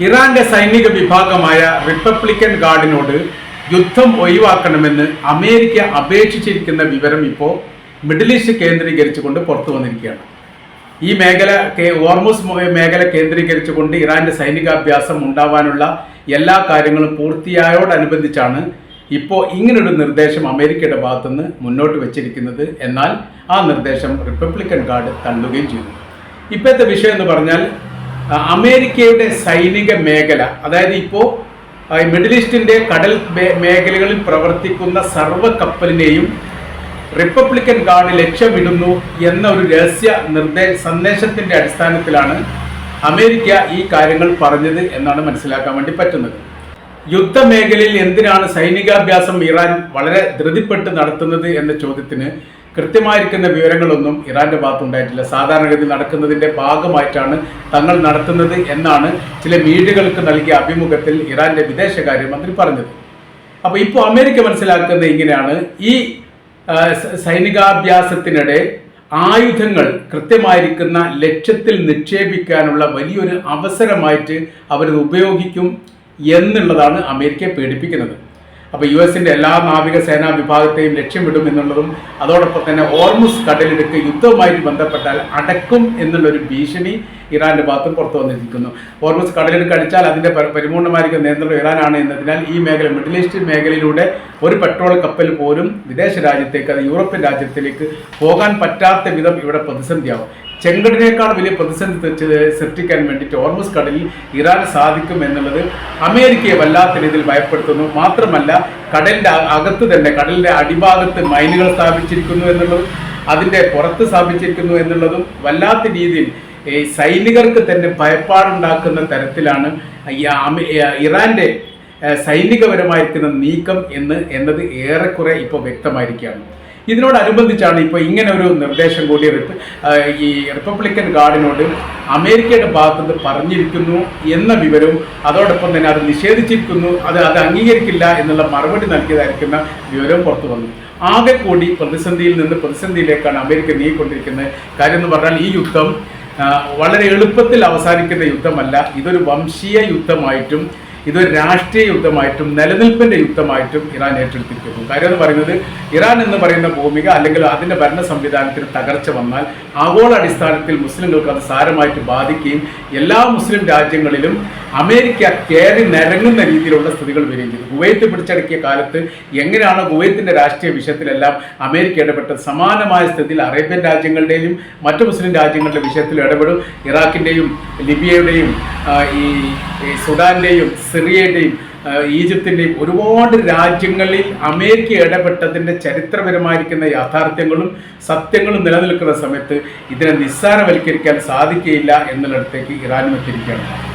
ഇറാന്റെ സൈനിക വിഭാഗമായ റിപ്പബ്ലിക്കൻ ഗാർഡിനോട് യുദ്ധം ഒഴിവാക്കണമെന്ന് അമേരിക്ക അപേക്ഷിച്ചിരിക്കുന്ന വിവരം ഇപ്പോൾ മിഡിൽ ഈസ്റ്റ് കേന്ദ്രീകരിച്ചുകൊണ്ട് പുറത്തു വന്നിരിക്കുകയാണ്. ഈ മേഖല ഓർമുസ് മേഖല കേന്ദ്രീകരിച്ചുകൊണ്ട് ഇറാന്റെ സൈനികാഭ്യാസം ഉണ്ടാവാനുള്ള എല്ലാ കാര്യങ്ങളും പൂർത്തിയായോടനുബന്ധിച്ചാണ് ഇപ്പോൾ ഇങ്ങനൊരു നിർദ്ദേശം അമേരിക്കയുടെ ഭാഗത്തുനിന്ന് മുന്നോട്ട് വെച്ചിരിക്കുന്നത് എന്നാൽ ആ നിർദ്ദേശം റിപ്പബ്ലിക്കൻ ഗാർഡ് തള്ളുകയും ചെയ്തു. ഇപ്പോഴത്തെ വിഷയം എന്ന് പറഞ്ഞാൽ അമേരിക്കയുടെ സൈനിക മേഖല അതായത് ഇപ്പോൾ മിഡിൽ ഈസ്റ്റിന്റെ കടൽ മേഖലകളിൽ പ്രവർത്തിക്കുന്ന സർവ കപ്പലിനെയും റിപ്പബ്ലിക്കൻ ഗാർഡ് ലക്ഷ്യമിടുന്നു എന്ന ഒരു രഹസ്യ നിർദ്ദേ സന്ദേശത്തിന്റെ അടിസ്ഥാനത്തിലാണ് അമേരിക്ക ഈ കാര്യങ്ങൾ പറഞ്ഞത് എന്നാണ് മനസ്സിലാക്കാൻ വേണ്ടി പറ്റുന്നത്. യുദ്ധമേഖലയിൽ എന്തിനാണ് സൈനികാഭ്യാസം ഇറാൻ വളരെ ധൃതിപ്പെട്ട് നടത്തുന്നത് എന്ന ചോദ്യത്തിന് കൃത്യമായിരിക്കുന്ന വിവരങ്ങളൊന്നും ഇറാന്റെ ഭാഗത്തുണ്ടായിട്ടില്ല. സാധാരണഗതി നടക്കുന്നതിന്റെ ഭാഗമായിട്ടാണ് തങ്ങൾ നടത്തുന്നത് എന്നാണ് ചില മീഡിയകൾക്ക് നൽകിയ അഭിമുഖത്തിൽ ഇറാന്റെ വിദേശകാര്യമന്ത്രി പറഞ്ഞത്. അപ്പോൾ ഇപ്പോൾ അമേരിക്ക മനസ്സിലാക്കുന്നത് ഇങ്ങനെയാണ്. ഈ സൈനികാഭ്യാസത്തിനിടെ ആയുധങ്ങൾ കൃത്യമായിരിക്കുന്ന ലക്ഷ്യത്തിൽ നിക്ഷേപിക്കാനുള്ള വലിയൊരു അവസരമായിട്ട് അവരത് ഉപയോഗിക്കും എന്നുള്ളതാണ് അമേരിക്കയെ പേടിപ്പിക്കുന്നത്. അപ്പോൾ യു എസിന്റെ എല്ലാ നാവികസേനാ വിഭാഗത്തെയും ലക്ഷ്യമിടും എന്നുള്ളതും അതോടൊപ്പം തന്നെ ഓർമുസ് കടലിടുക്ക് യുദ്ധവുമായിട്ട് ബന്ധപ്പെട്ടാൽ അടക്കും എന്നുള്ളൊരു ഭീഷണി ഇറാന്റെ ഭാഗത്തും പുറത്തു വന്നിരിക്കുന്നു. ഓർമുസ് കടലിടുക്ക് അടിച്ചാൽ അതിന്റെ പരിപൂർണമായിരിക്കും നിയന്ത്രണം ഇറാനാണ് എന്നതിനാൽ ഈ മേഖല മിഡിൽ ഈസ്റ്റ് മേഖലയിലൂടെ ഒരു പെട്രോൾ കപ്പൽ പോലും വിദേശ രാജ്യത്തേക്ക് അത് യൂറോപ്യൻ രാജ്യത്തിലേക്ക് പോകാൻ പറ്റാത്ത വിധം ഇവിടെ പ്രതിസന്ധിയാവും. ചെങ്കടിനേക്കാൾ വലിയ പ്രതിസന്ധി സൃഷ്ടിക്കാൻ വേണ്ടിയിട്ട് ഓർമസ് കടലിൽ ഇറാൻ സാധിക്കും എന്നുള്ളത് അമേരിക്കയെ വല്ലാത്ത രീതിയിൽ ഭയപ്പെടുത്തുന്നു. മാത്രമല്ല കടലിന്റെ അ- അകത്ത് തന്നെ കടലിന്റെ അടിഭാഗത്ത് മൈനുകൾ സ്ഥാപിച്ചിരിക്കുന്നു എന്നുള്ളതും അതിന്റെ പുറത്ത് സ്ഥാപിച്ചിരിക്കുന്നു എന്നുള്ളതും വല്ലാത്ത രീതിയിൽ ഈ സൈനികർക്ക് തന്നെ ഭയപ്പാടുണ്ടാക്കുന്ന തരത്തിലാണ് ഇറാന്റെ സൈനികപരമായിരിക്കുന്ന നീക്കം എന്ന് എന്നത് ഏറെക്കുറെ ഇപ്പോൾ വ്യക്തമായിരിക്കുകയാണ്. ഇതിനോടനുബന്ധിച്ചാണ് ഇപ്പോൾ ഇങ്ങനെ ഒരു നിർദ്ദേശം കൂടി ഈ റിപ്പബ്ലിക്കൻ ഗാർഡിനോട് അമേരിക്കയുടെ ഭാഗത്തുനിന്ന് പറഞ്ഞിരിക്കുന്നു എന്ന വിവരവും അതോടൊപ്പം തന്നെ അത് നിഷേധിച്ചിരിക്കുന്നു അത് അത് അംഗീകരിക്കില്ല എന്നുള്ള മറുപടി നൽകിയതായിരിക്കുന്ന വിവരവും പുറത്തു വന്നു. ആകെ കൂടി പ്രതിസന്ധിയിൽ നിന്ന് പ്രതിസന്ധിയിലേക്കാണ് അമേരിക്ക നീങ്ങിക്കൊണ്ടിരിക്കുന്നത്. കാര്യം എന്ന് പറഞ്ഞാൽ ഈ യുദ്ധം വളരെ എളുപ്പത്തിൽ അവസാനിക്കുന്ന യുദ്ധമല്ല ഇതൊരു വംശീയ യുദ്ധമായിട്ടും ഇതൊരു രാഷ്ട്രീയ യുദ്ധമായിട്ടും നിലനിൽപ്പിന്റെ യുദ്ധമായിട്ടും ഇറാൻ ഏറ്റെടുത്തിരിക്കുന്നു. കാര്യം എന്ന് പറയുന്നത് ഇറാൻ എന്ന് പറയുന്ന ഭൂമിക അല്ലെങ്കിൽ അതിന്റെ ഭരണ സംവിധാനത്തിന് തകർച്ച വന്നാൽ ആഗോള അടിസ്ഥാനത്തിൽ മുസ്ലിങ്ങൾക്ക് അത് സാരമായിട്ട് ബാധിക്കുകയും എല്ലാ മുസ്ലിം രാജ്യങ്ങളിലും അമേരിക്ക കയറി നിരങ്ങുന്ന രീതിയിലുള്ള സ്ഥിതികൾ വരികയും ചെയ്തു. കുവൈത്ത് പിടിച്ചടക്കിയ കാലത്ത് എങ്ങനെയാണ് കുവൈത്തിന്റെ രാഷ്ട്രീയ വിഷയത്തിലെല്ലാം അമേരിക്ക ഇടപെട്ടത് സമാനമായ സ്ഥിതിയിൽ അറേബ്യൻ രാജ്യങ്ങളുടെയും മറ്റു മുസ്ലിം രാജ്യങ്ങളുടെ വിഷയത്തിൽ ഇടപെടും. ഇറാഖിന്റെയും ലിബിയയുടെയും ഈ സുഡാന്റെയും സിറിയയുടെയും ഈജിപ്തിന്റെയും ഒരുപാട് രാജ്യങ്ങളിൽ അമേരിക്ക ഇടപെട്ടതിന്റെ ചരിത്രപരമായിരിക്കുന്ന യാഥാർത്ഥ്യങ്ങളും സത്യങ്ങളും നിലനിൽക്കുന്ന സമയത്ത് ഇതിനെ നിസ്സാരവൽക്കരിക്കാൻ സാധിക്കുകയില്ല എന്നുള്ളിടത്തേക്ക് ഇറാനും എത്തിയിരിക്കുകയാണ്.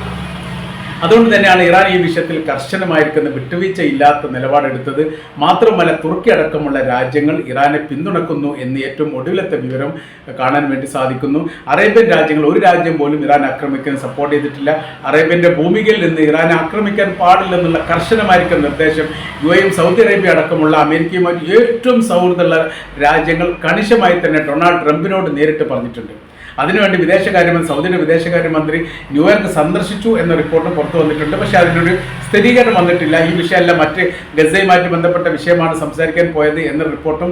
അതുകൊണ്ട് തന്നെയാണ് ഇറാൻ ഈ വിഷയത്തിൽ കർശനമായിരിക്കുന്ന വിട്ടുവീഴ്ച ഇല്ലാത്ത നിലപാടെടുത്തത്. മാത്രമല്ല തുർക്കി അടക്കമുള്ള രാജ്യങ്ങൾ ഇറാനെ പിന്തുണക്കുന്നു എന്ന് ഏറ്റവും ഒടുവിലത്തെ വിവരം കാണാൻ വേണ്ടി സാധിക്കുന്നു. അറേബ്യൻ രാജ്യങ്ങൾ ഒരു രാജ്യം പോലും ഇറാൻ ആക്രമിക്കാൻ സപ്പോർട്ട് ചെയ്തിട്ടില്ല. അറേബ്യന്റെ ഭൂമികയിൽ നിന്ന് ഇറാൻ ആക്രമിക്കാൻ പാടില്ലെന്നുള്ള കർശനമായിരിക്കുന്ന നിർദ്ദേശം യു എയും സൗദി അറേബ്യ അടക്കമുള്ള അമേരിക്കയുമായി ഏറ്റവും സൗഹൃദമുള്ള രാജ്യങ്ങൾ കണിശമായി തന്നെ ഡൊണാൾഡ് ട്രംപിനോട് നേരിട്ട് പറഞ്ഞിട്ടുണ്ട്. അതിനുവേണ്ടി വിദേശകാര്യമന്ത്രി സൗദിയുടെ വിദേശകാര്യമന്ത്രി ന്യൂയോർക്ക് സന്ദർശിച്ചു എന്ന റിപ്പോർട്ട് പുറത്തു വന്നിട്ടുണ്ട്. പക്ഷേ അതിനൊരു സ്ഥിരീകരണം വന്നിട്ടില്ല. ഈ വിഷയമല്ല മറ്റ് ഗസയുമായിട്ട് ബന്ധപ്പെട്ട വിഷയമാണ് സംസാരിക്കാൻ പോയത് എന്ന റിപ്പോർട്ടും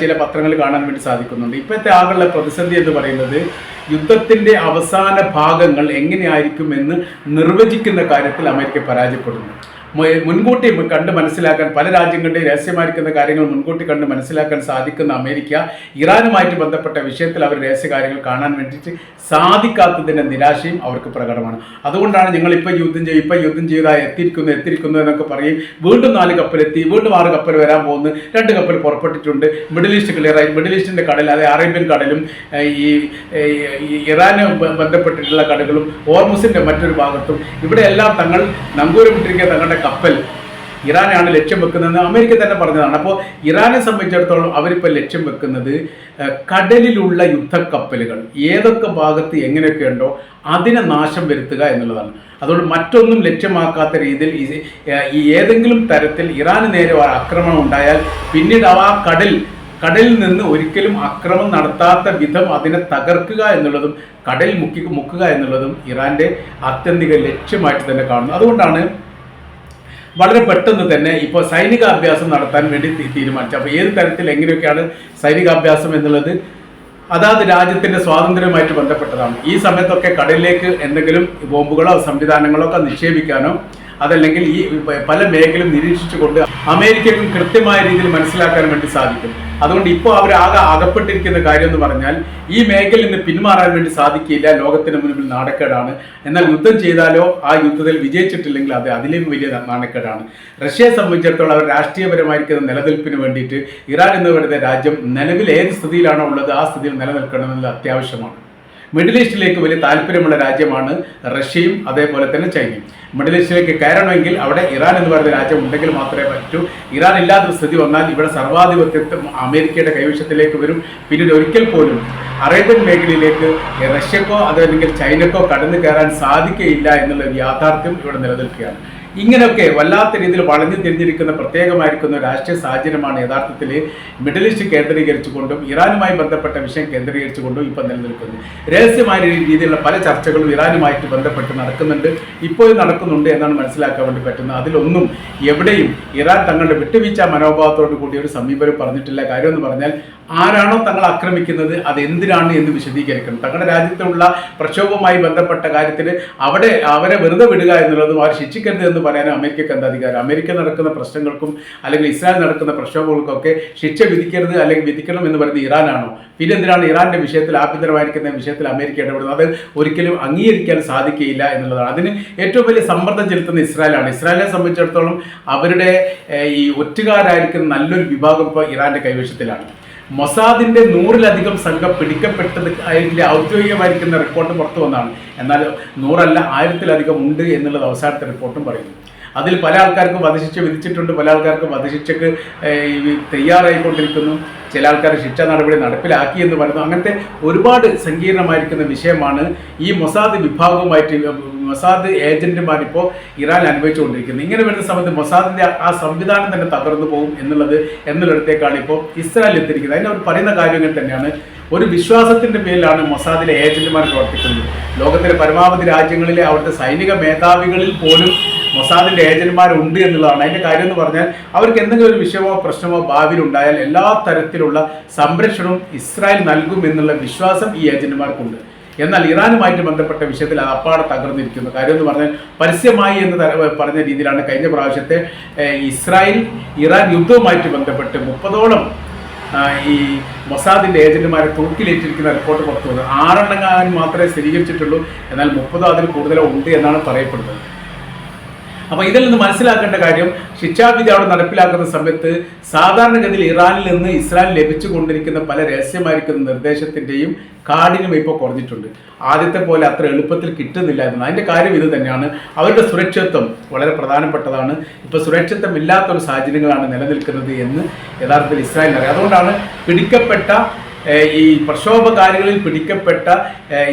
ചില പത്രങ്ങളിൽ കാണാൻ വേണ്ടി സാധിക്കുന്നുണ്ട്. ഇപ്പോഴത്തെ ആകെയുള്ള പ്രതിസന്ധി എന്ന് പറയുന്നത് യുദ്ധത്തിന്റെ അവസാന ഭാഗങ്ങൾ എങ്ങനെയായിരിക്കുമെന്ന് നിർവചിക്കുന്ന കാര്യത്തിൽ അമേരിക്ക പരാജയപ്പെടുന്നു. മുൻകൂട്ടി കണ്ട് മനസ്സിലാക്കാൻ പല രാജ്യങ്ങളുടെയും രഹസ്യമായിരിക്കുന്ന കാര്യങ്ങൾ മുൻകൂട്ടി കണ്ട് മനസ്സിലാക്കാൻ സാധിക്കുന്ന അമേരിക്ക ഇറാനുമായിട്ട് ബന്ധപ്പെട്ട വിഷയത്തിൽ അവർ രഹസ്യ കാര്യങ്ങൾ കാണാൻ വേണ്ടിയിട്ട് സാധിക്കാത്തതിന്റെ നിരാശയും അവർക്ക് പ്രകടമാണ്. അതുകൊണ്ടാണ് ഞങ്ങൾ ഇപ്പോൾ യുദ്ധം ചെയ്യും ഇപ്പം യുദ്ധം ചെയ്താൽ എത്തിയിരിക്കുന്നു എത്തിയിരിക്കുന്നു എന്നൊക്കെ പറയും. വീണ്ടും നാല് കപ്പലെത്തി വീണ്ടും ആറ് കപ്പൽ വരാൻ പോകുന്നു രണ്ട് കപ്പൽ പുറപ്പെട്ടിട്ടുണ്ട്. മിഡിൽ ഈസ്റ്റ് ക്ലിയർ ആയി. മിഡിൽ ഈസ്റ്റിന്റെ കടൽ അതായത് അറേബ്യൻ കടലും ഈ ഇറാന് ബന്ധപ്പെട്ടിട്ടുള്ള കടകളും ഓർമുസിന്റെ മറ്റൊരു ഭാഗത്തും. ഇവിടെയെല്ലാം തങ്ങൾ നങ്കൂരമിട്ടിരിക്കുന്ന തങ്ങളുടെ കപ്പൽ. ഇറാനാണ് ലക്ഷ്യം വെക്കുന്നതെന്ന് അമേരിക്ക തന്നെ പറഞ്ഞതാണ്. അപ്പോൾ ഇറാനെ സംബന്ധിച്ചിടത്തോളം അവരിപ്പോൾ ലക്ഷ്യം വെക്കുന്നത് കടലിലുള്ള യുദ്ധക്കപ്പലുകൾ. ഏതൊക്കെ ഭാഗത്ത് എങ്ങനെയൊക്കെ ഉണ്ടോ അതിനെ നാശം വരുത്തുക എന്നുള്ളതാണ്. അതുകൊണ്ട് മറ്റൊന്നും ലക്ഷ്യമാക്കാത്ത രീതിയിൽ ഈ- ഏതെങ്കിലും തരത്തിൽ ഇറാന് നേരെ ആക്രമണം ഉണ്ടായാൽ പിന്നീട് ആ കടൽ കടലിൽ നിന്ന് ഒരിക്കലും അക്രമം നടത്താത്ത വിധം അതിനെ തകർക്കുക എന്നുള്ളതും കടൽ മുക്കി മുക്കുക എന്നുള്ളതും ഇറാന്റെ ആത്യന്തിക ലക്ഷ്യമായിട്ട് തന്നെ കാണുന്നു. അതുകൊണ്ടാണ് വളരെ പെട്ടെന്ന് തന്നെ ഇപ്പോൾ സൈനികാഭ്യാസം നടത്താൻ വേണ്ടി തീരുമാനിച്ചു. അപ്പോൾ ഏത് തരത്തിൽ എങ്ങനെയൊക്കെയാണ് സൈനികാഭ്യാസം എന്നുള്ളത്? അതാത് രാജ്യത്തിന്റെ സ്വാതന്ത്ര്യവുമായിട്ട് ബന്ധപ്പെട്ടതാണ്. ഈ സമയത്തൊക്കെ കടലിലേക്ക് എന്തെങ്കിലും ബോംബുകളോ സംവിധാനങ്ങളോ ഒക്കെ നിക്ഷേപിക്കാനോ അതല്ലെങ്കിൽ ഈ പല മേഖലയും നിരീക്ഷിച്ചുകൊണ്ട് അമേരിക്കക്കും കൃത്യമായ രീതിയിൽ മനസ്സിലാക്കാൻ വേണ്ടി സാധിക്കും. അതുകൊണ്ട് ഇപ്പോൾ അവർ ആകെ അകപ്പെട്ടിരിക്കുന്ന കാര്യം എന്ന് പറഞ്ഞാൽ ഈ മേഖലയിൽ നിന്ന് പിന്മാറാൻ വേണ്ടി സാധിക്കില്ല. ലോകത്തിന് മുൻപിൽ നാണക്കേടാണ്. എന്നാൽ യുദ്ധം ചെയ്താലോ ആ യുദ്ധത്തിൽ വിജയിച്ചിട്ടില്ലെങ്കിൽ അത് അതിലും വലിയ നാണക്കേടാണ്. റഷ്യയെ സംബന്ധിച്ചിടത്തോളം അവർ രാഷ്ട്രീയപരമായിരിക്കുന്ന നിലനിൽപ്പിന് വേണ്ടിയിട്ട് ഇറാൻ എന്ന് പറയുന്ന രാജ്യം നിലവിൽ ഏത് സ്ഥിതിയിലാണോ ഉള്ളത് ആ സ്ഥിതിയിൽ നിലനിൽക്കണമെന്നത് അത്യാവശ്യമാണ്. മിഡിൽ ഈസ്റ്റിലേക്ക് വലിയ താല്പര്യമുള്ള രാജ്യമാണ് റഷ്യയും അതേപോലെ തന്നെ ചൈനയും. മിഡിൽ ഈസ്റ്റിലേക്ക് കയറണമെങ്കിൽ അവിടെ ഇറാൻ എന്ന് പറയുന്ന രാജ്യം ഉണ്ടെങ്കിൽ മാത്രമേ പറ്റൂ. ഇറാൻ ഇല്ലാത്തൊരു സ്ഥിതി വന്നാൽ ഇവിടെ സർവാധിപത്യത്വം അമേരിക്കയുടെ കൈവശത്തിലേക്ക് വരും. പിന്നീട് ഒരിക്കൽ പോലും അറേബ്യൻ മേഖലയിലേക്ക് റഷ്യക്കോ അതല്ലെങ്കിൽ ചൈനക്കോ കടന്നു കയറാൻ സാധിക്കുകയില്ല എന്നുള്ള യാഥാർത്ഥ്യം ഇവിടെ നിലനിൽക്കുകയാണ്. ഇങ്ങനെയൊക്കെ വല്ലാത്ത രീതിയിൽ വളഞ്ഞു തിരിഞ്ഞിരിക്കുന്ന പ്രത്യേകമായിരിക്കുന്ന രാഷ്ട്രീയ സാഹചര്യമാണ് യഥാർത്ഥത്തിൽ മിഡിൽ ഈസ്റ്റ് കേന്ദ്രീകരിച്ചുകൊണ്ടും ഇറാനുമായി ബന്ധപ്പെട്ട വിഷയം കേന്ദ്രീകരിച്ചുകൊണ്ടും ഇപ്പം നിലനിൽക്കുന്നത് രഹസ്യമായ രീതിയിലുള്ള പല ചർച്ചകളും ഇറാനുമായിട്ട് ബന്ധപ്പെട്ട് നടക്കുന്നുണ്ട്. ഇപ്പോഴും നടക്കുന്നുണ്ട് എന്നാണ് മനസ്സിലാക്കാൻ വേണ്ടി പറ്റുന്നത്. അതിലൊന്നും എവിടെയും ഇറാൻ തങ്ങളുടെ വിട്ടുവീഴ്ച മനോഭാവത്തോടു കൂടി ഒരു സമീപനം പറഞ്ഞിട്ടില്ല. കാര്യം എന്ന് പറഞ്ഞാൽ ആരാണോ തങ്ങൾ ആക്രമിക്കുന്നത് അത് എന്തിനാണ് എന്ന് വിശദീകരിക്കണം. തങ്ങളുടെ രാജ്യത്തുള്ള പ്രക്ഷോഭവുമായി ബന്ധപ്പെട്ട കാര്യത്തിൽ അവിടെ അവരെ വെറുതെ വിടുക എന്നുള്ളതും അവർ ശിക്ഷിക്കരുത് എന്ന് പറയാൻ അമേരിക്കക്ക് എന്താ അധികാരം? അമേരിക്ക നടക്കുന്ന പ്രശ്നങ്ങൾക്കും അല്ലെങ്കിൽ ഇസ്രായേൽ നടക്കുന്ന പ്രക്ഷോഭങ്ങൾക്കൊക്കെ ശിക്ഷ വിധിക്കരുത് അല്ലെങ്കിൽ വിധിക്കണം എന്ന് പറയുന്നത് ഇറാനാണോ? പിന്നെ എന്തിനാണ് ഇറാന്റെ വിഷയത്തിൽ ആഭ്യന്തരമായിരിക്കുന്ന വിഷയത്തിൽ അമേരിക്ക ഇടപെടുന്നത്? അത് ഒരിക്കലും അംഗീകരിക്കാൻ സാധിക്കുകയില്ല എന്നുള്ളതാണ്. അതിന് ഏറ്റവും വലിയ സമ്മർദ്ദം ചെലുത്തുന്ന ഇസ്രായേലാണ്. ഇസ്രായേലിനെ സംബന്ധിച്ചിടത്തോളം അവരുടെ ഈ ഒറ്റുകാരായിരിക്കുന്ന നല്ലൊരു വിഭാഗം ഇപ്പോൾ ഇറാന്റെ കൈവശത്തിലാണ്. മൊസാദിന്റെ നൂറിലധികം സംഘം പിടിക്കപ്പെട്ടത് അതിന്റെ ഔദ്യോഗികമായിരിക്കുന്ന റിപ്പോർട്ട് പുറത്തു വന്നതാണ് എന്നാൽ നൂറല്ല ആയിരത്തിലധികം ഉണ്ട് എന്നുള്ളത് അവസാനത്തെ റിപ്പോർട്ടും പറയുന്നു. അതിൽ പല ആൾക്കാർക്കും വധശിക്ഷ വിധിച്ചിട്ടുണ്ട് പല ആൾക്കാർക്കും വധശിക്ഷക്ക് തയ്യാറായിക്കൊണ്ടിരിക്കുന്നു. ചില ആൾക്കാർ ശിക്ഷ നടപടി നടപ്പിലാക്കി എന്ന് പറയുന്നു. അങ്ങനത്തെ ഒരുപാട് സങ്കീർണമായിരിക്കുന്ന വിഷയമാണ് ഈ മൊസാദ് വിഭാഗവുമായിട്ട് മൊസാദ് ഏജന്റുമാർ ഇപ്പോൾ ഇറാൻ അനുഭവിച്ചുകൊണ്ടിരിക്കുന്നത്. ഇങ്ങനെ വരുന്ന സമയത്ത് മൊസാദിന്റെ ആ സംവിധാനം തന്നെ തകർന്നു പോകും എന്നുള്ളത് എന്നുള്ളിടത്തേക്കാണ് ഇപ്പോൾ ഇസ്രായേൽ എത്തിയിരിക്കുന്നത്. അതിന് അവർ പറയുന്ന കാര്യങ്ങൾ തന്നെയാണ്. ഒരു വിശ്വാസത്തിന്റെ പേരിലാണ് മൊസാദിലെ ഏജന്റുമാർ പ്രവർത്തിക്കുന്നത്. ലോകത്തിലെ പരമാവധി രാജ്യങ്ങളിലെ അവിടുത്തെ സൈനിക മേധാവികളിൽ പോലും മൊസാദിന്റെ ഏജന്റ്മാരുണ്ട് എന്നുള്ളതാണ്. അതിന്റെ കാര്യം എന്ന് പറഞ്ഞാൽ അവർക്ക് എന്തെങ്കിലും ഒരു വിഷയമോ പ്രശ്നമോ ഭാവിയിൽ ഉണ്ടായാൽ എല്ലാ തരത്തിലുള്ള സംരക്ഷണവും ഇസ്രായേൽ നൽകും എന്നുള്ള വിശ്വാസം ഈ ഏജന്റുമാർക്കുണ്ട്. എന്നാൽ ഇറാനുമായിട്ട് ബന്ധപ്പെട്ട വിഷയത്തിൽ അത് അപ്പാടെ തകർന്നിരിക്കുന്നു. കാര്യം എന്ന് പറഞ്ഞാൽ പരസ്യമായി എന്ന് പറഞ്ഞ രീതിയിലാണ് കഴിഞ്ഞ പ്രാവശ്യത്തെ ഇസ്രായേൽ ഇറാൻ യുദ്ധവുമായിട്ട് ബന്ധപ്പെട്ട് മുപ്പതോളം ഈ മൊസാദിന്റെ ഏജന്റുമാരെ തൂക്കിലേറ്റിരിക്കുന്ന റിപ്പോർട്ട് പുറത്തു വന്നത് ആറെണ്ണങ്ങാൻ മാത്രമേ സ്ഥിരീകരിച്ചിട്ടുള്ളൂ. എന്നാൽ മുപ്പതോ അതിൽ കൂടുതലോ ഉണ്ട് എന്നാണ് പറയപ്പെടുന്നത്. അപ്പോൾ ഇതിൽ നിന്ന് മനസ്സിലാക്കേണ്ട കാര്യം ശിക്ഷാവിധി അവിടെ നടപ്പിലാക്കുന്ന സമയത്ത് സാധാരണഗതിയിൽ ഇറാനിൽ നിന്ന് ഇസ്രായേൽ ലഭിച്ചുകൊണ്ടിരിക്കുന്ന പല രഹസ്യമായിരിക്കുന്ന നിർദ്ദേശത്തിന്റെയും കാഠിനും ഇപ്പോൾ കുറഞ്ഞിട്ടുണ്ട്. ആദ്യത്തെ പോലെ അത്ര എളുപ്പത്തിൽ കിട്ടുന്നില്ല എന്നാണ്. അതിന്റെ കാര്യം ഇത് തന്നെയാണ്. അവരുടെ സുരക്ഷിത്വം വളരെ പ്രധാനപ്പെട്ടതാണ്. ഇപ്പോൾ ഇല്ലാത്ത ഇല്ലാത്തൊരു സാഹചര്യങ്ങളാണ് നിലനിൽക്കുന്നത് എന്ന് യഥാർത്ഥത്തിൽ ഇസ്രായേൽ അറിയാം. അതുകൊണ്ടാണ് പിടിക്കപ്പെട്ട ഈ പ്രക്ഷോഭകാരികളിൽ പിടിക്കപ്പെട്ട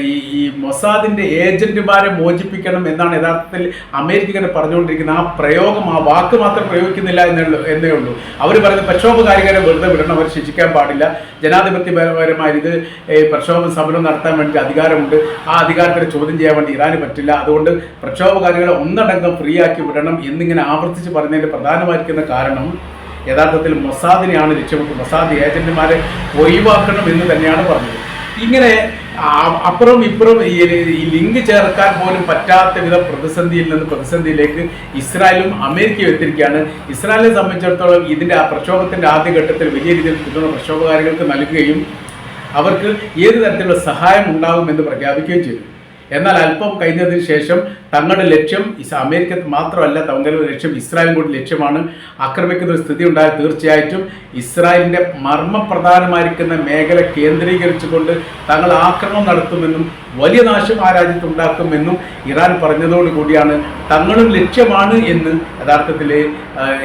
ഈ മൊസാദിന്റെ ഏജന്റുമാരെ മോചിപ്പിക്കണം എന്നാണ് യഥാർത്ഥത്തിൽ അമേരിക്കനെ പറഞ്ഞുകൊണ്ടിരിക്കുന്നത് ആ പ്രയോഗം ആ വാക്ക് മാത്രം പ്രയോഗിക്കുന്നില്ല എന്നുള്ളൂ എന്നേ ഉള്ളൂ. അവർ പറയുന്ന പ്രക്ഷോഭകാരികളെ വെറുതെ വിടണം അവർ ശിക്ഷിക്കാൻ പാടില്ല. ജനാധിപത്യപരമായ ഇത് പ്രക്ഷോഭ സമരം നടത്താൻ വേണ്ടി അധികാരമുണ്ട്. ആ അധികാരത്തിന് ചോദ്യം ചെയ്യാൻ വേണ്ടി ഇറാന് പറ്റില്ല. അതുകൊണ്ട് പ്രക്ഷോഭകാരികളെ ഒന്നടങ്കം ഫ്രീ ആക്കി വിടണം എന്നിങ്ങനെ ആവർത്തിച്ച് പറഞ്ഞതിന്റെ പ്രധാനമായിരിക്കുന്ന കാരണം യഥാർത്ഥത്തിൽ മൊസാദിനെയാണ് ലക്ഷ്യമിട്ട് മൊസാദ് ഏജന്റുമാരെ ഒഴിവാക്കണം എന്ന് തന്നെയാണ് പറഞ്ഞത്. ഇങ്ങനെ അപ്പുറം ഇപ്പുറം ഈ ലിങ്ക് ചേർക്കാൻ പോലും പറ്റാത്ത വിധം പ്രതിസന്ധിയിൽ നിന്ന് പ്രതിസന്ധിയിലേക്ക് ഇസ്രായേലും അമേരിക്കയും എത്തിയിരിക്കുകയാണ്. ഇസ്രായേലിനെ സംബന്ധിച്ചിടത്തോളം ഇതിന്റെ ആ പ്രക്ഷോഭത്തിന്റെ ആദ്യഘട്ടത്തിൽ വലിയ രീതിയിൽ കിട്ടുന്ന പ്രക്ഷോഭകാരികൾക്ക് നൽകുകയും അവർക്ക് ഏത് തരത്തിലുള്ള സഹായം ഉണ്ടാകുമെന്ന് പ്രഖ്യാപിക്കുകയും ചെയ്തു. എന്നാൽ അല്പം കഴിഞ്ഞതിന് ശേഷം തങ്ങളുടെ ലക്ഷ്യം അമേരിക്ക മാത്രമല്ല തങ്ങളുടെ ലക്ഷ്യം ഇസ്രായേലും കൂടി ലക്ഷ്യമാണ് ആക്രമിക്കുന്ന ഒരു സ്ഥിതി ഉണ്ടായ തീർച്ചയായിട്ടും ഇസ്രായേലിന്റെ മർമ്മപ്രധാനമായിരിക്കുന്ന മേഖല കേന്ദ്രീകരിച്ചുകൊണ്ട് തങ്ങൾ ആക്രമണം നടത്തുമെന്നും വലിയ നാശം ആ രാജ്യത്ത് ഉണ്ടാക്കുമെന്നും ഇറാൻ പറഞ്ഞതോടുകൂടിയാണ് തങ്ങളും ലക്ഷ്യമാണ് എന്ന് യഥാർത്ഥത്തിൽ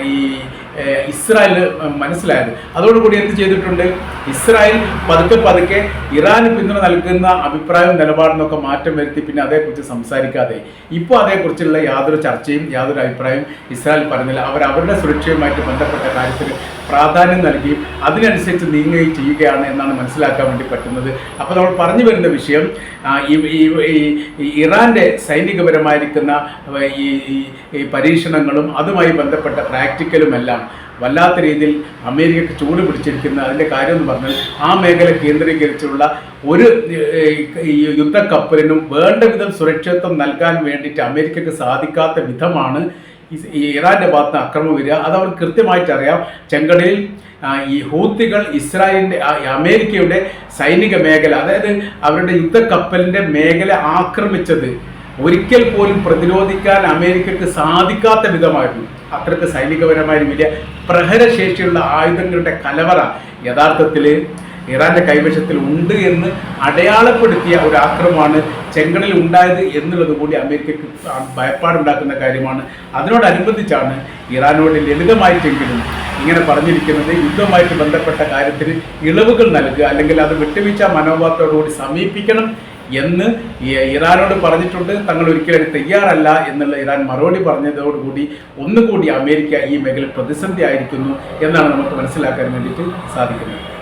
ഈ ഇസ്രായേൽ മനസ്സിലായത്. അതോടുകൂടി എന്ത് ചെയ്തിട്ടുണ്ട്? ഇസ്രായേൽ പതുക്കെ പതുക്കെ ഇറാന് പിന്തുണ നൽകുന്ന അഭിപ്രായവും നിലപാടെന്നൊക്കെ മാറ്റം വരുത്തി പിന്നെ അതേക്കുറിച്ച് സംസാരിക്കാതെ. ഇപ്പോൾ അതേക്കുറിച്ചുള്ള യാതൊരു ചർച്ചയും യാതൊരു അഭിപ്രായവും ഇസ്രായേൽ പറഞ്ഞില്ല. അവർ അവരുടെ സുരക്ഷയുമായിട്ട് ബന്ധപ്പെട്ട കാര്യത്തിൽ പ്രാധാന്യം നൽകുകയും അതിനനുസരിച്ച് നീങ്ങുകയും ചെയ്യുകയാണ് എന്നാണ് മനസ്സിലാക്കാൻ വേണ്ടി പറ്റുന്നത്. അപ്പോൾ നമ്മൾ പറഞ്ഞു വരുന്ന വിഷയം ഈ ഇറാന്റെ സൈനികപരമായിരിക്കുന്ന ഈ പരീക്ഷണങ്ങളും അതുമായി ബന്ധപ്പെട്ട പ്രാക്ടിക്കലുമെല്ലാം വല്ലാത്ത രീതിയിൽ അമേരിക്കക്ക് ചൂട് പിടിച്ചിരിക്കുന്ന അതിന്റെ കാര്യം എന്ന് പറഞ്ഞാൽ ആ മേഖല കേന്ദ്രീകരിച്ചുള്ള ഒരു യുദ്ധക്കപ്പലിനും വേണ്ട വിധം സുരക്ഷിതത്വം നൽകാൻ വേണ്ടിയിട്ട് അമേരിക്കക്ക് സാധിക്കാത്ത വിധമാണ് ഈ- ഇറാന്റെ ഭാഗത്ത് അക്രമം വരിക. അത് അവർ കൃത്യമായിട്ട് അറിയാം. ചെങ്കടലിൽ ഈ ഹൂത്തികൾ ഇസ്രായേലിന്റെ അമേരിക്കയുടെ സൈനിക മേഖല അതായത് അവരുടെ യുദ്ധക്കപ്പലിന്റെ മേഖല ആക്രമിച്ചത് ഒരിക്കൽ പോലും പ്രതിരോധിക്കാൻ അമേരിക്കക്ക് സാധിക്കാത്ത വിധമായിരുന്നു. അത്രയ്ക്ക് സൈനികപരമായ വലിയ പ്രഹരശേഷിയുള്ള ആയുധങ്ങളുടെ കലവറ യഥാർത്ഥത്തിൽ ഇറാന്റെ കൈവശത്തിൽ ഉണ്ട് എന്ന് അടയാളപ്പെടുത്തിയ ഒരു ആക്രമമാണ് ചെങ്കടലിൽ ഉണ്ടായത് എന്നുള്ളത് കൂടി അമേരിക്കക്ക് ഭയപ്പാടുണ്ടാക്കുന്ന കാര്യമാണ്. അതിനോടനുബന്ധിച്ചാണ് ഇറാനോട് ലളിതമായിട്ടെങ്കിലും ഇങ്ങനെ പറഞ്ഞിരിക്കുന്നത് യുദ്ധവുമായിട്ട് ബന്ധപ്പെട്ട കാര്യത്തിന് ഇളവുകൾ നൽകുക അല്ലെങ്കിൽ അത് വിട്ടുവീഴ്ച മനോഭാവത്തോടുകൂടി സമീപിക്കണം എന്ന് ഇറാനോട് പറഞ്ഞിട്ടുണ്ട്. തങ്ങൾ ഒരിക്കലും തയ്യാറല്ല എന്നുള്ള ഇറാൻ മറുപടി പറഞ്ഞതോടുകൂടി ഒന്നുകൂടി അമേരിക്ക ഈ മേഖല പ്രതിസന്ധി ആയിരിക്കുന്നു എന്നാണ് നമുക്ക് മനസ്സിലാക്കാൻ വേണ്ടിയിട്ട് സാധിക്കുന്നത്.